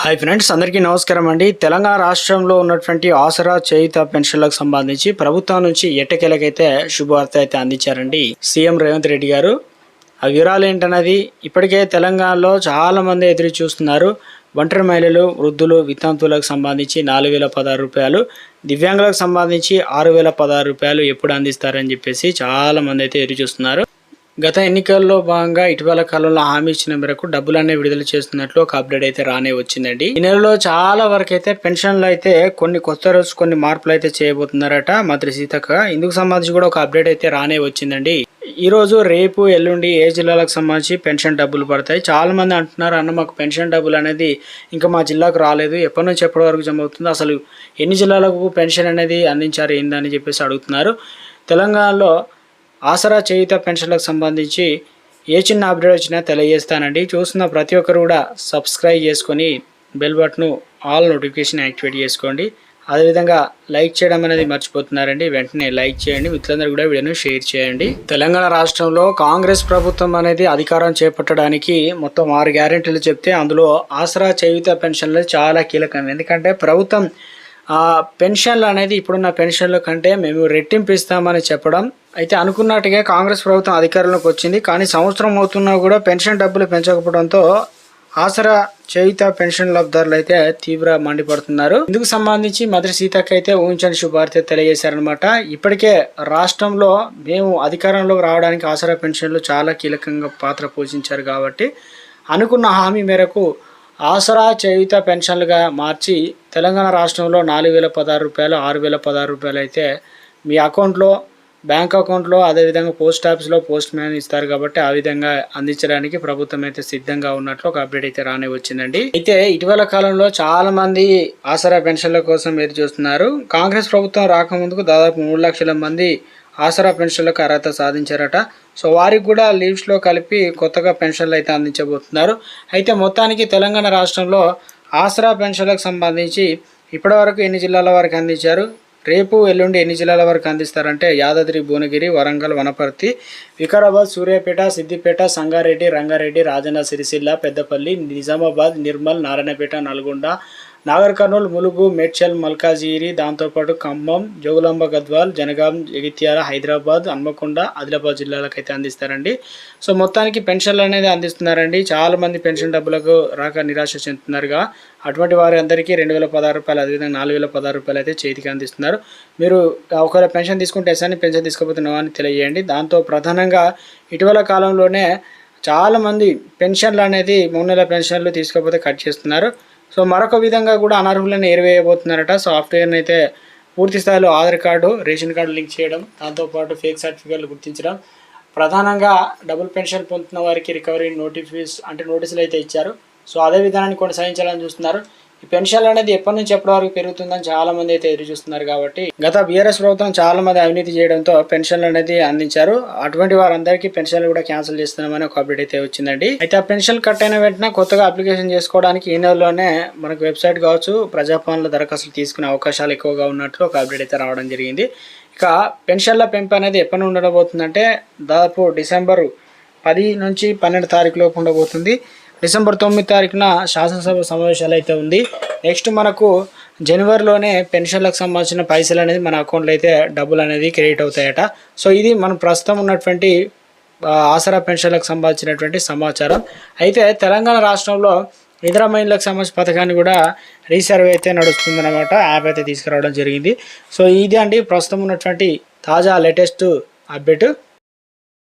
Hi friends అందరికీ నమస్కారం అండి. తెలంగాణ రాష్ట్రంలో ఉన్నటువంటి ఆసరా చేయుత పెన్షన్లకు సంబంధించి ప్రభుత్వం నుంచి ఎట్టకేలకైతే శుభవార్త అయితే అందించారండి సీఎం రేవంత్ రెడ్డి గారు. ఆ వివరాలు ఏంటన్నది ఇప్పటికే తెలంగాణలో చాలా మంది ఎదురు చూస్తున్నారు. ఒంటరి మహిళలు వృద్ధులు వితంతువులకు సంబంధించి నాలుగు వేల పదహారు రూపాయలు దివ్యాంగులకు సంబంధించి ఆరు వేల పదహారు రూపాయలు ఎప్పుడు అందిస్తారని చెప్పేసి చాలా మంది అయితే ఎదురు చూస్తున్నారు. గత ఎన్నికల్లో భాగంగా ఇటీవల కాలంలో హామీ ఇచ్చిన మేరకు డబ్బులన్నీ విడుదల చేస్తున్నట్లు ఒక అప్డేట్ అయితే రానే వచ్చిందండి. ఈ నెలలో చాలా వరకు అయితే పెన్షన్లు అయితే కొన్ని కొత్త రోజు కొన్ని మార్పులు అయితే చేయబోతున్నారట మంత్రి సీతక్క. ఇందుకు సంబంధించి కూడా ఒక అప్డేట్ అయితే రానే వచ్చిందండి. ఈ రోజు రేపు ఎల్లుండి ఏ జిల్లాలకు సంబంధించి పెన్షన్ డబ్బులు పడతాయి? చాలా మంది అంటున్నారు అన్న మాకు పెన్షన్ డబ్బులు అనేది ఇంకా మా జిల్లాకు రాలేదు. ఎప్పటి నుంచి ఎప్పటి వరకు జమ అవుతుంది? అసలు ఎన్ని జిల్లాలకు పెన్షన్ అనేది అందించారు ఏందని చెప్పేసి అడుగుతున్నారు. తెలంగాణలో ఆసరా చేయుత పెన్షన్లకు సంబంధించి ఏ చిన్న అప్డేట్ వచ్చినా తెలియజేస్తానండి. చూస్తున్న ప్రతి ఒక్కరు కూడా సబ్స్క్రైబ్ చేసుకొని bell button all notification activate చేసుకోండి. అదేవిధంగా లైక్ చేయడం అనేది మర్చిపోతున్నారండి. వెంటనే లైక్ చేయండి. మిత్రులందరూ కూడా వీడియోను షేర్ చేయండి. తెలంగాణ రాష్ట్రంలో కాంగ్రెస్ ప్రభుత్వం అనేది అధికారం చేపట్టడానికి మొత్తం ఆరు గ్యారెంటీలు చెప్తే అందులో ఆసరా చేయుత పెన్షన్లు చాలా కీలకం. ఎందుకంటే ప్రభుత్వం ఆ పెన్షన్లు అనేది ఇప్పుడున్న పెన్షన్ల కంటే మేము రెట్టింపు ఇస్తామని చెప్పడం. అయితే అనుకున్నట్టుగా కాంగ్రెస్ ప్రభుత్వం అధికారంలోకి వచ్చింది. కానీ సంవత్సరం అవుతున్నా కూడా పెన్షన్ డబ్బులు పెంచకపోవడంతో ఆసరా చేయుత పెన్షన్ లబ్ధారులు అయితే తీవ్ర మండిపడుతున్నారు. ఇందుకు సంబంధించి మంత్రి సీతక్క అయితే ఊహించని శుభార్త తెలియజేశారనమాట ఇప్పటికే రాష్ట్రంలో మేము అధికారంలోకి రావడానికి ఆసరా పెన్షన్లు చాలా కీలకంగా పాత్ర పోషించారు కాబట్టి అనుకున్న హామీ మేరకు ఆసరా చేయుత పెన్షన్లుగా మార్చి తెలంగాణ రాష్ట్రంలో నాలుగు వేల పదహారు రూపాయలు ఆరు వేల పదహారు రూపాయలు అయితే మీ అకౌంట్లో బ్యాంక్ అకౌంట్లో అదేవిధంగా పోస్ట్ ఆఫీస్లో పోస్ట్ మ్యాన్ ఇస్తారు కాబట్టి ఆ విధంగా అందించడానికి ప్రభుత్వం అయితే సిద్ధంగా ఉన్నట్లు ఒక అప్డేట్ అయితే రానే వచ్చిందండి. అయితే ఇటీవల కాలంలో చాలా మంది ఆసరా పెన్షన్ల కోసం ఎదురు చూస్తున్నారు. కాంగ్రెస్ ప్రభుత్వం రాకముందుకు దాదాపు మూడు లక్షల మంది ఆసరా పెన్షన్లకు అర్హత సాధించారట. సో వారికి కూడా లీవ్స్లో కలిపి కొత్తగా పెన్షన్లు అయితే అందించబోతున్నారు. అయితే మొత్తానికి తెలంగాణ రాష్ట్రంలో ఆసరా పెన్షన్లకు సంబంధించి ఇప్పటివరకు ఎన్ని జిల్లాల వరకు అందించారు? రేపు ఎల్లుండి ఎన్ని జిల్లాల వరకు అందిస్తారంటే యాదాద్రి భువనగిరి వరంగల్ వనపర్తి వికారాబాద్ సూర్యాపేట సిద్దిపేట సంగారెడ్డి రంగారెడ్డి రాజన్న సిరిసిల్ల పెద్దపల్లి నిజామాబాద్ నిర్మల్ నారాయణపేట నల్గొండ నాగర్ కర్నూలు ములుగు మేడ్చల్ మల్కాజిగిరి దాంతోపాటు ఖమ్మం జోగులాంబ గద్వాల్ జనగాం జగిత్యాల హైదరాబాద్ హన్మకొండ ఆదిలాబాద్ జిల్లాలకు అయితే అందిస్తారండి. సో మొత్తానికి పెన్షన్లు అనేది అందిస్తున్నారండి. చాలామంది పెన్షన్ డబ్బులకు రాక నిరాశ చెందుతున్నారుగా. అటువంటి వారి అందరికీ రెండు వేల పదహారు రూపాయలు అదేవిధంగా నాలుగు వేల పదహారు రూపాయలు అయితే చేతికి అందిస్తున్నారు. మీరు ఒకవేళ పెన్షన్ తీసుకుంటే ఎస్ఆర్ని అని పెన్షన్ తీసుకోబోతున్నావా అని తెలియజేయండి. దాంతో ప్రధానంగా ఇటీవల కాలంలోనే చాలామంది పెన్షన్లు అనేది మూడు నెలల పెన్షన్లు తీసుకోకపోతే కట్ చేస్తున్నారు. సో మరొక విధంగా కూడా అనర్హులను ఏరివేయబోతున్నారట. సాఫ్ట్వేర్ని అయితే పూర్తి స్థాయిలో Aadhaar card ration card link చేయడం దాంతోపాటు ఫేక్ సర్టిఫికేట్లు గుర్తించడం. ప్రధానంగా డబుల్ పెన్షన్ పొందుతున్న వారికి రికవరీ నోటిఫిస్ అంటే నోటీసులు అయితే ఇచ్చారు. సో అదే విధానాన్ని కొనసాగించాలని చూస్తున్నారు. ఈ పెన్షన్లు అనేది ఎప్పటి నుంచి ఎప్పటి వరకు పెరుగుతుందని చాలా మంది అయితే ఎదురు చూస్తున్నారు కాబట్టి గత బీఆర్ఎస్ ప్రభుత్వం చాలా మంది అవినీతి చేయడంతో పెన్షన్లు అనేది అందించారు. అటువంటి వారందరికీ పెన్షన్లు కూడా క్యాన్సిల్ చేస్తున్నామని ఒక అప్డేట్ అయితే వచ్చిందండి. అయితే ఆ పెన్షన్ కట్ అయిన వెంటనే కొత్తగా అప్లికేషన్ చేసుకోవడానికి ఈ నెలలోనే మనకు వెబ్సైట్ కావచ్చు ప్రజాపాలనలో దరఖాస్తులు తీసుకునే అవకాశాలు ఎక్కువగా ఉన్నట్లు ఒక అప్డేట్ అయితే రావడం జరిగింది. ఇక పెన్షన్ల పెంపు అనేది ఎప్పటి ఉండబోతుందంటే దాదాపు డిసెంబర్ పది నుంచి పన్నెండు తారీఖు లోపు ఉండబోతుంది. డిసెంబర్ తొమ్మిది తారీఖున శాసనసభ సమావేశాలు అయితే ఉంది. నెక్స్ట్ మనకు జనవరిలోనే పెన్షన్లకు సంబంధించిన పైసలు అనేది మన అకౌంట్లో అయితే డబ్బులు అనేది క్రెడిట్ అవుతాయట. సో ఇది మనం ప్రస్తుతం ఉన్నటువంటి ఆసరా పెన్షన్లకు సంబంధించినటువంటి సమాచారం. అయితే తెలంగాణ రాష్ట్రంలో ఇతర మహిళలకు సంబంధించిన పథకాన్ని కూడా రీసర్వే అయితే నడుస్తుందన్నమాట. యాప్ అయితే తీసుకురావడం జరిగింది. సో ఇది అండి ప్రస్తుతం ఉన్నటువంటి తాజా లేటెస్ట్ అప్డేట్.